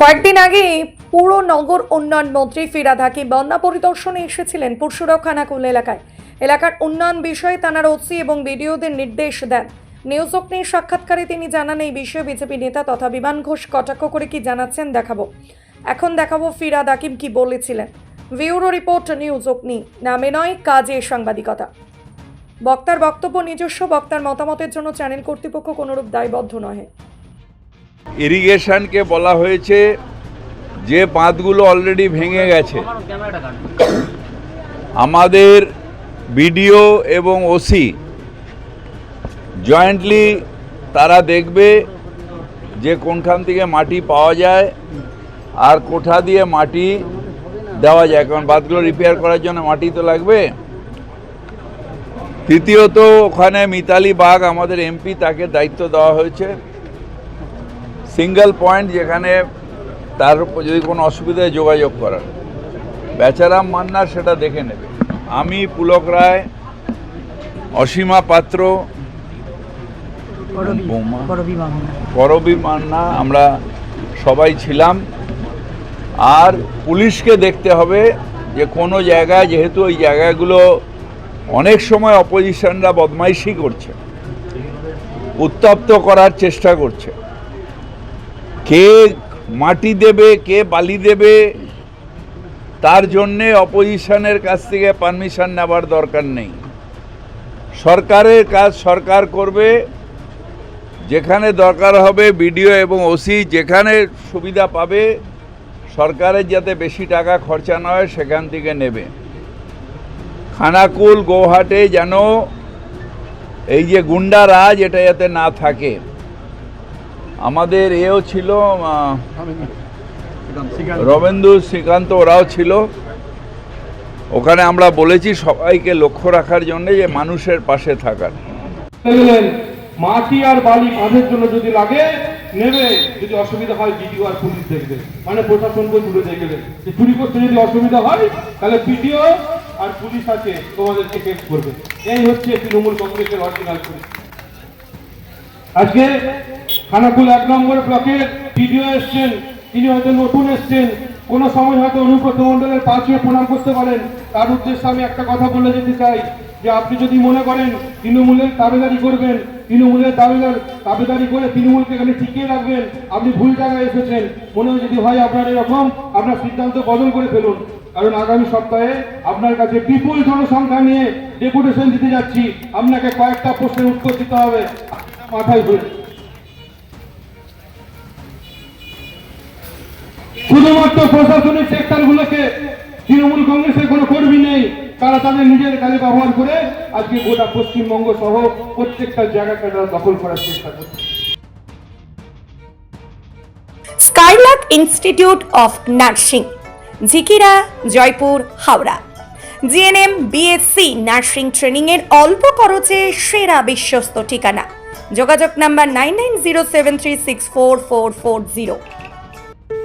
কয়েকদিন আগে পুর নগর উন্নয়ন মন্ত্রী ফিরাদ হাকিম বন্যা পরিদর্শনে এসেছিলেন পুরসুরা খানাকুল এলাকায়। এলাকার উন্নয়ন বিষয়ে তানার ওসি এবং বিডিওদের নির্দেশ দেন। নিউজ অগ্নির সাক্ষাৎকারে তিনি জানান, এই বিষয়ে বিজেপি নেতা তথা বিমান ঘোষ কটাক্ষ করে কি জানাচ্ছেন দেখাবো। এখন দেখাবো ফিরাদ হাকিম কি বলেছিলেন। ভিউরো রিপোর্ট, নিউজ অগ্নি। নামে নয়, কাজে সাংবাদিকতা। বক্তার বক্তব্য নিজস্ব, বক্তার মতামতের জন্য চ্যানেল কর্তৃপক্ষ কোনোরূপ দায়বদ্ধ নহে। ইরিগেশনকে বলা হয়েছে যে বাঁধগুলো অলরেডি ভেঙে গেছে। আমাদের বিডিও এবং ওসি জয়েন্টলি তারা দেখবে যে কোনখান থেকে মাটি পাওয়া যায় আর কোঠা দিয়ে মাটি দেওয়া যায়, কারণ বাঁধগুলো রিপেয়ার করার জন্য মাটি তো লাগবে। তৃতীয়ত, ওখানে মিতালি বাগ, আমাদের এমপি, তাকে দায়িত্ব দেওয়া হয়েছে। সিঙ্গেল পয়েন্ট যেখানে তার উপর যদি কোনো অসুবিধায় যোগাযোগ করার। বেচারাম মান্নার সেটা দেখে নেবে। আমি পুলক রায় অসীমা পাত্র করবি মান্না। আমরা সবাই ছিলাম। আর পুলিশকে দেখতে হবে যে কোনো জায়গায় যেহেতু ওই জায়গাগুলো অনেক সময় অপোজিশনরা বদমাইশি করছে উত্তপ্ত করার চেষ্টা করছে। কে মাটি দেবে, কে বালি দেবে, তার জন্যে অপোজিশনের কাছ থেকে পারমিশন নেবার দরকার নেই। সরকারের কাজ সরকার করবে, যেখানে দরকার হবে বিডিও এবং ওসি যেখানে সুবিধা পাবে, সরকারের যাতে বেশি টাকা খরচা না হয় সেখান থেকে নেবে। খানাকুল, গৌহাটে যেন এই যে গুন্ডা রাজ, এটা যাতে না থাকে। আমাদের এও ছিল রবেন্দু শ্রীকান্ত ওরাও ছিল। ওখানে আমরা বলেছি সবাইকে লক্ষ্য রাখার জন্য যে মানুষের পাশে থাকার। মাটি আর বালি কাঁধের জন্য যদি লাগে, নেবে। যদি অসুবিধা হয়, বিডিও আর পুলিশ দেখবে। মানে প্রশাসনকে তুলে দেখবে যে চুরি করতে যদি অসুবিধা হয়, তাহলে বিডিও আর পুলিশ আছে, তোমাদেরকে কেস করবে। এই হচ্ছে তৃণমূল কংগ্রেসের অরিজিনাল পুলিশ আজকে খানাকুল এক নম্বর ব্লকের বিডিও এসছেন, তিনি হয়তো নতুন এসছেন। কোন সময় হয়তো অনুব্রত মন্ডলের পা প্রণাম করতে পারেন। তার উদ্দেশ্যে আমি একটা কথা বলে যেতে চাই, যে আপনি যদি মনে করেন তৃণমূলের দাবেদারি করবেন, তৃণমূলের দাবেদার দাবেদারি করে তৃণমূলকে এখানে টিকিয়ে রাখবেন, আপনি ভুল জায়গায় এসেছেন। মনে যদি হয় আপনার এরকম, আপনার সিদ্ধান্ত বদল করে ফেলুন। কারণ আগামী সপ্তাহে আপনার কাছে বিপুল জনসংখ্যা নিয়ে ডেপুটেশন দিতে যাচ্ছি। আপনাকে কয়েকটা প্রশ্নের উত্তর দিতে হবে। মাথায় ধরে প্রশাসনিক সেক্টরগুলোকে তৃণমূল কংগ্রেসের কোনো কর্মী নেই। তারা তাদের নিজের কাজে ব্যবহার করে আজকে গোটা পশ্চিমবঙ্গ সহ প্রত্যেকটা জায়গাকে তারা দখল করার চেষ্টা করছে। Skylark institute of nursing, Jhikira, Jaipur, Howrah. GNM, BSc nursing ট্রেনিংয়ের অল্প খরচে সেরা বিশ্বস্ত ঠিকানা। যোগাযোগ number nine nine zero seven three six four four four zero.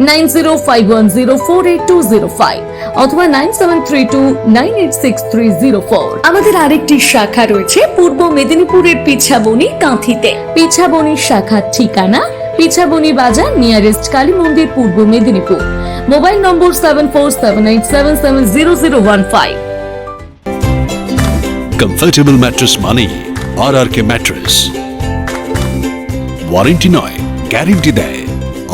nine zero five one zero four eight two zero five অথবা nine seven three two nine eight six three zero four. আমাদের আরেকটি শাখা রয়েছে পূর্ব মেদিনীপুরের পিছাবনি কাঁথিতে। পিছাবনির শাখার ঠিকানা পিছাবনি বাজার nearest Kali মন্দির Purba Medinipur. Mobile number seven four seven eight seven seven zero zero one five comfortable mattress মানেই R R K mattress warranty নয় গ্যারেন্টি দেয়।